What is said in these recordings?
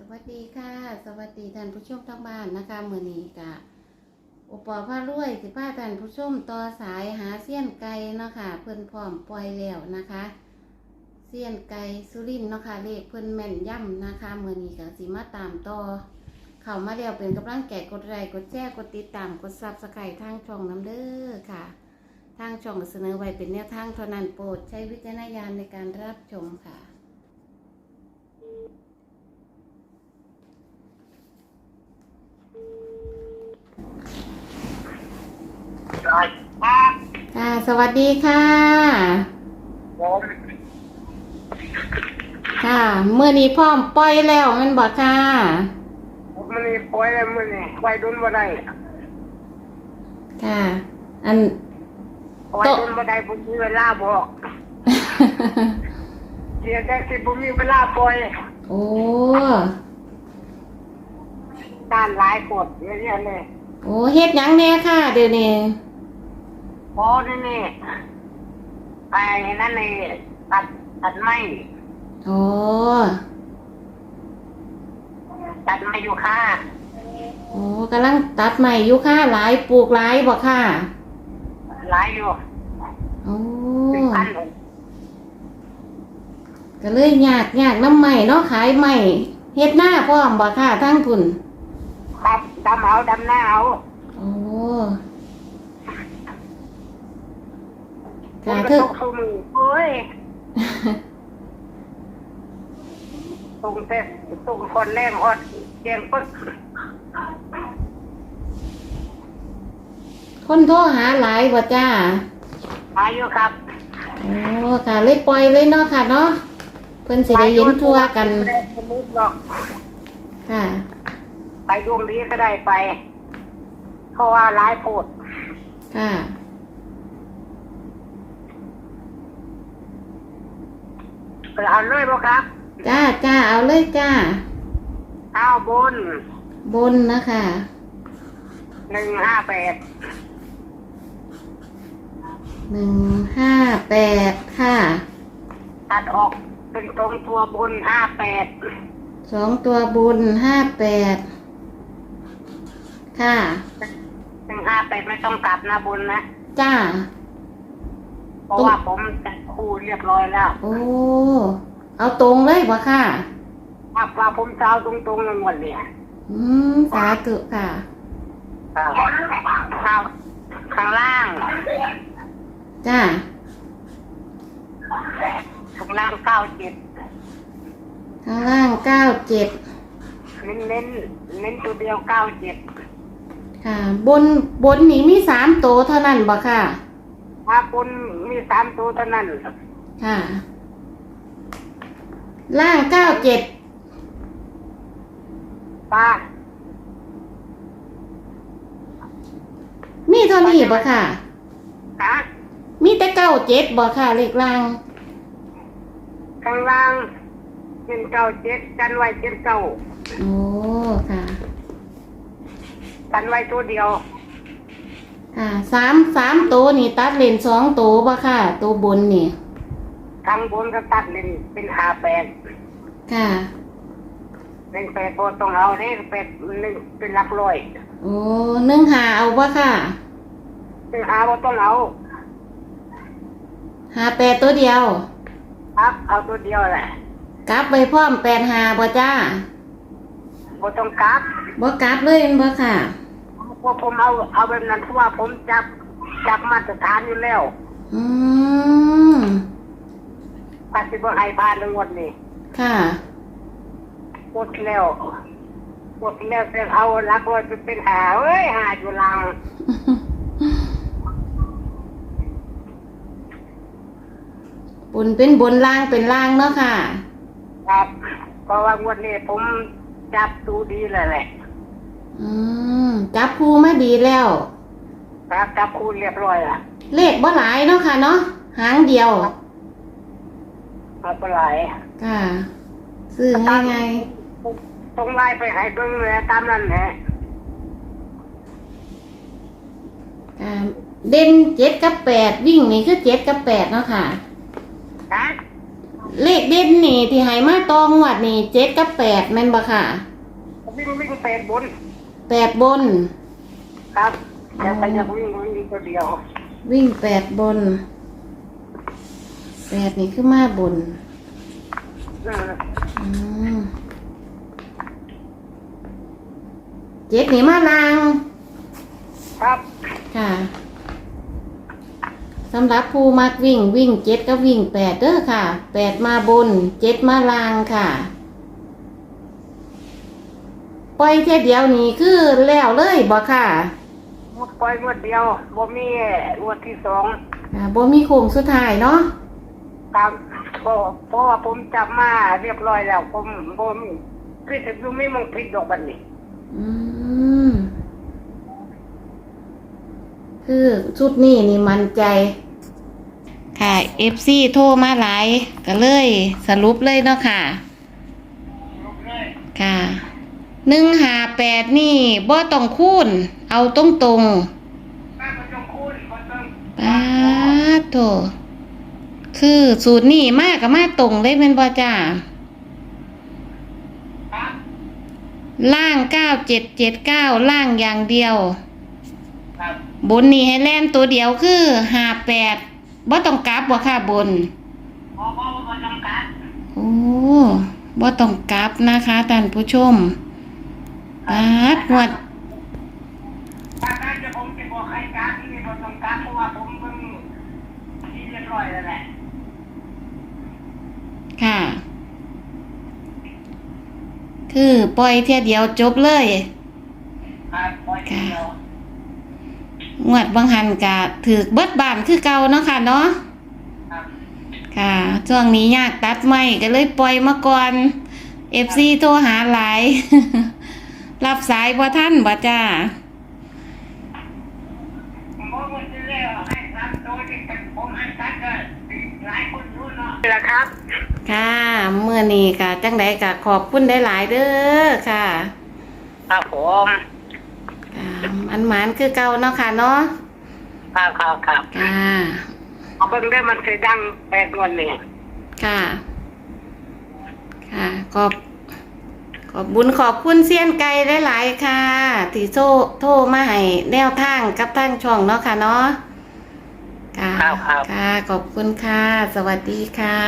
สวัสดีค่ะ สวัสดีท่านผู้ชมทั้งบ้านนะคะมือนี้กะอุปอพารวยสิพาท่านผู้ชมต่อสายหาเสี้ยนไก่เนาะค่ะ เพิ่อนพร้อมปล่อยแล้วนะคะเสี้ยนไก่สุรินเนาะค่ะเลขเพิ่อนแม่นย่ำนะคะมือนี้กะสิมาตามต่อเข้ามาแล้วเป็นกำลังแก่กดไลค์กดแชร์กดติดตามกดซับสไครต์ทางช่องน้ำเด้อค่ะ ทางช่องเสนอไว้เป็นแนวทางเท่านั้นโปรดใช้วิจารณญาณในการรับชมค่ะ ค่ะสวัสดีค่ะ ผมค่ะเมื่อนี้พร้อมปล่อยแล้วแมันบอกค่ะ มันนี่ปล่อยแล้วมันนี่ไปดุนบ่ได้ค่ะ อันไปดุนบ่ได้ผมมีเวลาบอกเดี๋ยวแต่สิผมมีเวลาปล่อยโอ้การหลายกดเยอะแยะเลย โอ้เฮ็ดหยังแน่ค่ะ เดี๋ยวนี้ พอนี่นี่ไปนั่นเลยตัดตัดไม้โอ้ตัดไม้อยู่ค่าโอ้กำลังตัดใหม่อยู่ค่ะหลายปลูกหลายบอกค่ะหลายอยู่โอ้เป็นพันเลยก็เลยยากยากน้ำใหม่เนาะขายใหม่เฮ็ดหน้าพร้อมบอกค่ะทั้งทุนดำดำเอาดำหน้าเอา โอ้ ผม ค่ะก็เธอตกสูมือโอ้ยส่งเสร็จส่งคนแรงอดเจียงปึ๊กคนโทรหาหลายบ่จ้าอายุครับโอ้ค่ะ เลยปล่อยเลยเนาะค่ะเนาะเพิ่นสิได้เห็นทั่วกันไม่ได้สมุดหรอกค่ะ ไปดวงดีก็ได้ไป เพราะว่าร้ายโพดค่ะ เออเอาเลยบ่ครับ จ้าจ้าเอาเลยจ้า เอาบนบนนะคะหนึ่งห้าแปดหนึ่งห้าแปดค่ะตัดออกเป็นตรงตัวบนห้าแปดสองตัวบนห้าแปดค่ะหนึ่งห้าแปดไม่ต้องกลับนะบนนะ จ้า เพราะว่าผมจัดคู่เรียบร้อยแล้วโอ้ เอาตรงเลยบ่ค่ะถ้าว่าผมเจ้าตรงตรงๆเลยหมดเลยอืมสาธุค่ะครับข้างข้างล่าง จ้าข้างล่างเก้าเจ็ดข้างล่างเก้าเจ็ดเน้นเน้นเน้นตัวเดียวเก้าเจ็ดค่ะ บนบนนี่มีสามโตวเท่านั้นบ่ค่ะ ถ้าบนมีสามตัวเท่านั้นค่ะ ล่างเก้าเจ็ดป้ามีเท่านี้บ่ค่ะฮะมีแต่เก้าเจ็ดบ่ค่ะเลขล่างข้างล่างเป็นเก้าเจ็ดกันไว้เจ็ดเก้าโอ้ค่ะ กันไว้ตัวเดียว ค่ะสามสามโตวนี่ตัดเลนสองโตวบ่ค่ะตัวบนนี่ข้างบนก็ตัดเป็นเป็นหาแปดค่ะเป็นแปดตัวต้องเอาเนี่ยแปดหนึ่งเป็นหลักร้อยโอ้หนึ่งหาเอาบ่ค่ะเป็นหาว่าต้องเอาหาแปดตัวเดียวครับเอาตัวเดียวแหละกลับไปพร้อมแปดหาบ่จ้าบ่ต้องกลับบ่กลับเลยแม่นบ่ค่ะ เพราะผมเอาเอาแบบนั้นเพราะว่าผมจับจับมาตรฐานอยู่แล้วอืมปัจจุบันไอ้บ้านทั้งหมดนี่ค่ะหมดแล้วหมดแล้วแต่เอาหลักร้อยไปเป็นหาเอ้ยหาอยู่ลังบนเป็นบนล่างเป็นล่างเนาะค่ะ ครับเพราะว่างวดนี้ผมจับดูดีเลยแหละ อืมจับคู่มาดีแล้ว ครับจับคูณเรียบร้อยละเลขบ่หลายเนาะค่ะเนาะหางเดียวไม่เป็นไรค่ะซื้อง่ายไงตรงไล่ไปให้เบิ้งเลยตามนั้นแหละค่ะเด่นเจ็ดกับแปดวิ่งนี่คือเจ็ดกับแปดเนาะค่ะฮะเลขเด่นนี่ที่ให้มาตองวัดนี่เจ็ดกับแปดแม่นบ่ค่ะ วิ่งวิ่งแปดบน แปดบน ครับแต่ไปยังวิ่งวิ่งตัวเดียววิ่งแปดบนแปดนี่คือมาบนเอออืมเจ็ดนี่มาลาง ครับค่ะสำหรับผู้มักวิ่งวิ่งเจ็ดกับวิ่งแปดเด้อค่ะแปดมาบนเจ็ดมาลางค่ะ ปล่อยเท่ยเดียวนี่คือแล้วเลยบ่ค่ะหมดปล่อยหมดเดียวบ่มีงวดที่สองอ่าบ่มีโค้งสุดท้ายเนาะตามเพราะเพราะว่าผมจับมาเรียบร้อยแล้ว ผมผมคือจะดูไม่มองผิดดอกบันนี้อืมคือชุดนี้นี่มันใจ ค่ะ FC โทรมาหลายก็เลย สรุปเลยเนาะค่ะค่ะ หนึ่งหาแปดนี่บ่ต้องคูณเอาตรงตรงแม่มันต้องคูณมันต้องๆป้าดโถคือสูตรนี่มากกับมาตรงเลยเป็นบ่จ้าครับล่างเก้าเจ็ดเจ็ดเก้าล่างอย่างเดียวครับบนนี่ให้แล่นตัวเดียวคือหาแปดบ่ต้องกลับบ่ค่ะบนเพราะว่ามันจำกัดโอ้บ่ต้องกลับนะคะท่านผู้ชม ปาดงวดถ้าถ้าจะผมจะบอกใครการที่นี่มันจำกัดเพราะว่าผมเพิ่งที่เรียบร้อยแล้วแหละค่ะ คือปล่อยเที่ยเดียวจบเลย ครับปล่อยทีเดียวงวดบางหันกะถือเบิดบานคือเก่าเนาะค่ะเนาะ ครับค่ะ ช่วงนี้ยากตัดไม่ก็เลยปล่อยมาก่อน FC โทรหาหลาย รับสายบ่ท่านบ่จ้าผมบอกว่าจะเรียกให้ทำโดยที่ผมให้ตัดก็หลายคนรู้เนาะนี่แหละครับ ค่ะเมื่อนี้กะจังไดกะขอบคุณได้หลายๆเด้อค่ะ ครับผมค่ะอันหมานคือเก่าเนาะค่ะเนาะครับครับครับค่ะเอาเบิ่งได้มันเคยดังแปดวันนี่ค่ะ ค่ะขอบ ขอบบุญขอบคุณเซียนไก่หลาย ๆ ค่ะที่โทรโทรมาให้แนวทางกับทางช่องเนาะค่ะเนาะค่ะครับครับ ค่ะขอบคุณค่ะ สวัสดีค่ะ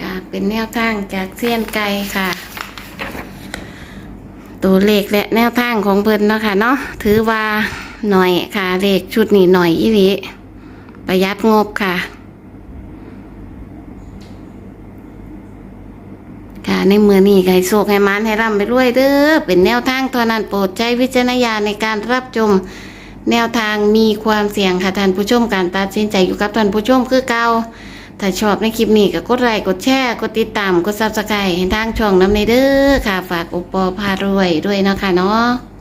ค่ะเป็นแนวทางจากเซียนไก่ค่ะ ตัวเลขและแนวทางของเพิ่นเนาะค่ะเนาะถือว่าหน่อยค่ะเลขชุดนี้หน่อยอีหลีประหยัดงบค่ะ ค่ะ ในมือนี้ไห้โศกให้มันให้ร่ำไปรวยเด้อเป็นแนวทางตัวนั้นโปรดใจวิจารณญาณในการรับชมแนวทางมีความเสี่ยงค่ะท่านผู้ชมการตัดสินใจอยู่กับท่านผู้ชมคือเก่าถ้าชอบในคลิปนี้ก็กดไลค์กดแชร์กดติดตามกดซับสไครต์ให้ทางช่องน้ำในเด้อค่ะ ฝากอุปปอพารวยด้วยนะคะเนาะ